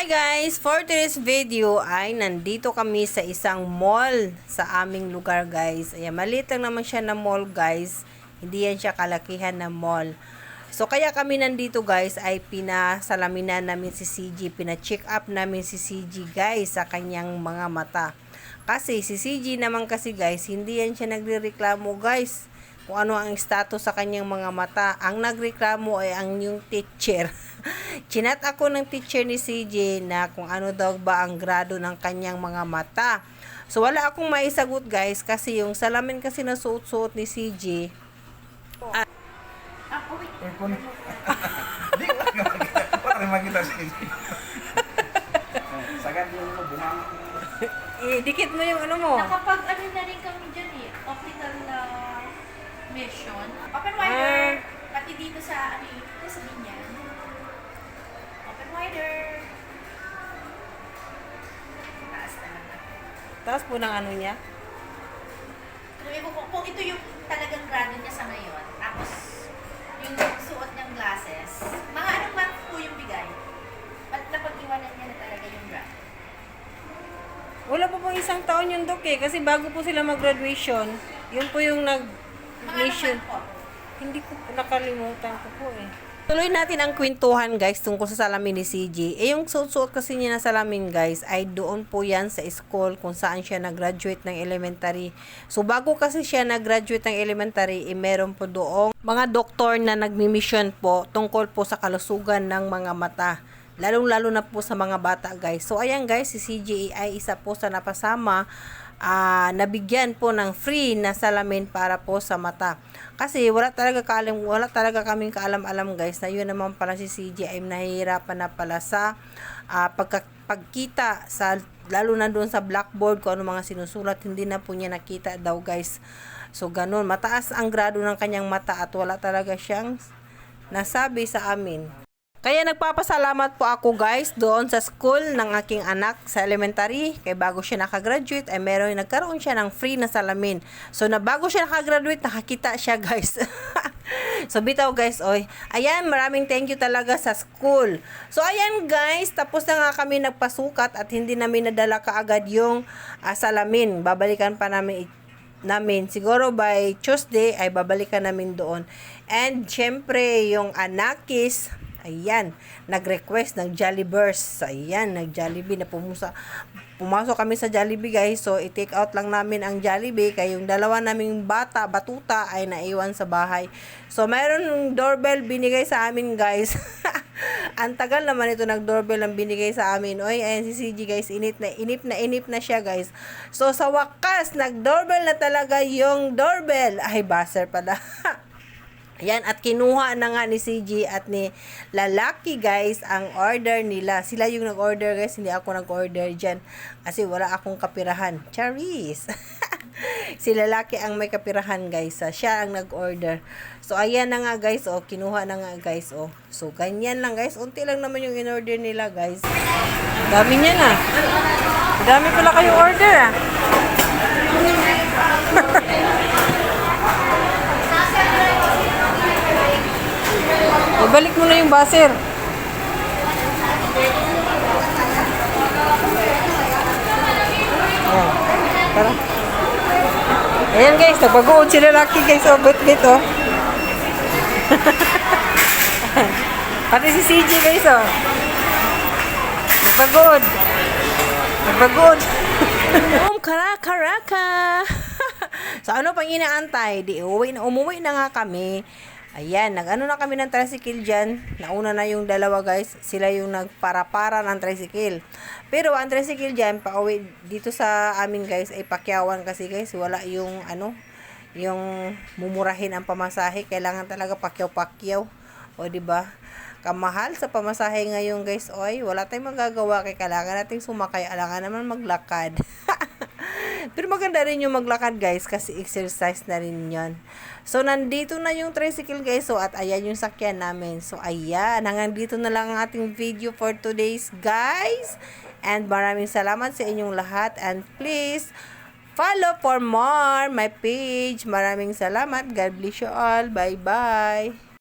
Hi guys! For today's video ay nandito kami sa isang mall sa aming lugar guys. Ayan, maliit lang naman siya na mall guys. Hindi yan siya kalakihan na mall. So kaya kami nandito guys ay pinasalaminan namin si CG. Pina-check up namin si CG guys sa kanyang mga mata. Kasi si CG naman kasi guys, hindi yan siya nagrereklamo guys kung ano ang status sa kanyang mga mata. Ang nagreklamo ay ang yung teacher. Chinat ako ng teacher ni CJ na kung ano daw ba ang grado ng kanyang mga mata. So wala akong maisagot guys kasi yung salamin kasi na suot-suot ni CJ. Aircon. Hindi ko lang makita. Para makita sa inyo. Sagad yung mo, bumang. Eh, dikit mo yung ano mo. Nakapag ano na rin kami dyan eh, optical na mission. Open Ah. wider. Pati dito sa ano dito sa binyan. Open wider. Taas talaga. Taas po ng ano niya. Kung, kung, ito yung talagang grado niya sa ngayon, tapos yung suot niyang glasses, mga anong month po yung bigay? Ba't napag-iwanan niya na talaga yung grado? Wala pa pong isang taon yung dok eh. Kasi bago po sila mag-graduation, yun po yung Mga po? Hindi ko nakalimutan ko po eh. Tuloy natin ang kwentuhan guys tungkol sa salamin ni CJ. Eh yung suot-suot kasi niya na salamin guys ay doon po yan sa school kung saan siya nag-graduate ng elementary. So bago kasi siya nag-graduate ng elementary, eh meron po doong mga doktor na nagmi-mission po tungkol po sa kalusugan ng mga mata. Lalong-lalo na po sa mga bata guys. So ayan guys, si CJ ay isa po sa napasama ah nabigyan po ng free na salamin para po sa mata. Kasi wala talaga kaalam, wala talaga kaming kaalam-alam guys na yun naman pala si CJ nahihirapan na pala sa ah, pagka, pagkita sa lalo na doon sa blackboard kung ano mga sinusulat hindi na po niya nakita daw guys. So ganun, mataas ang grado ng kanyang mata at wala talaga siyang nasabi sa amin. Kaya nagpapasalamat po ako guys doon sa school ng aking anak sa elementary. Kaya bago siya nakagraduate ay meron nagkaroon siya ng free na salamin. So na bago siya nakagraduate nakakita siya guys. so bitaw guys oy. Ayan maraming thank you talaga sa school. So ayan guys tapos na nga kami nagpasukat at hindi namin nadala kaagad yung ah, salamin. Babalikan pa namin i- namin. Siguro by Tuesday ay babalikan namin doon. And syempre yung anakis Ayan, nag-request ng Jolliverse. Ayan, nag-Jollibee na pumusa. Pumasok kami sa Jollibee guys. So, i-take out lang namin ang Jollibee. Kaya yung dalawa naming bata, batuta, ay naiwan sa bahay. So, mayroon doorbell binigay sa amin guys. ang tagal naman ito nag-doorbell ang binigay sa amin. Oy, ayan si CG guys, inip na inip na inip na siya guys. So, sa wakas, nag-doorbell na talaga yung doorbell. Ay, buzzer pala. Yan, at kinuha na nga ni CG at ni lalaki guys ang order nila. Sila yung nag-order guys, hindi ako nag-order dyan. Kasi wala akong kapirahan. Charis! si lalaki ang may kapirahan guys. Ah, Siya ang nag-order. So, ayan na nga guys. Oh, kinuha na nga guys. Oh. So, ganyan lang guys. Unti lang naman yung in-order nila guys. Dami niya na. Dami pala kayong order ah. Ibalik mo na yung baser. Ayan. Tara. Ayan guys, nagbagood si lalaki guys. Oh, bit bit oh. Pati si CJ guys oh. Nagbagood. Nagbagood. Om karakaraka. so ano pang inaantay? Di uwi na umuwi na nga kami. Ayan, nag-ano na kami ng tricycle dyan. Nauna na yung dalawa guys. Sila yung nagpara-para ng tricycle. Pero ang tricycle dyan, pauwi dito sa amin guys, ay pakyawan kasi guys. Wala yung ano, yung mumurahin ang pamasahe. Kailangan talaga pakyaw-pakyaw. O, ba? Kamahal sa pamasahe ngayon guys. Oy, wala tayong magagawa kay kailangan nating sumakay. Alangan naman maglakad. Pero maganda rin yung maglakad guys kasi exercise na rin yon. So nandito na yung tricycle guys. So at ayan yung sakyan namin. So ayan, hanggang dito na lang ang ating video for today's guys. And maraming salamat sa inyong lahat. And please, follow for more my page. Maraming salamat. God bless you all. Bye-bye.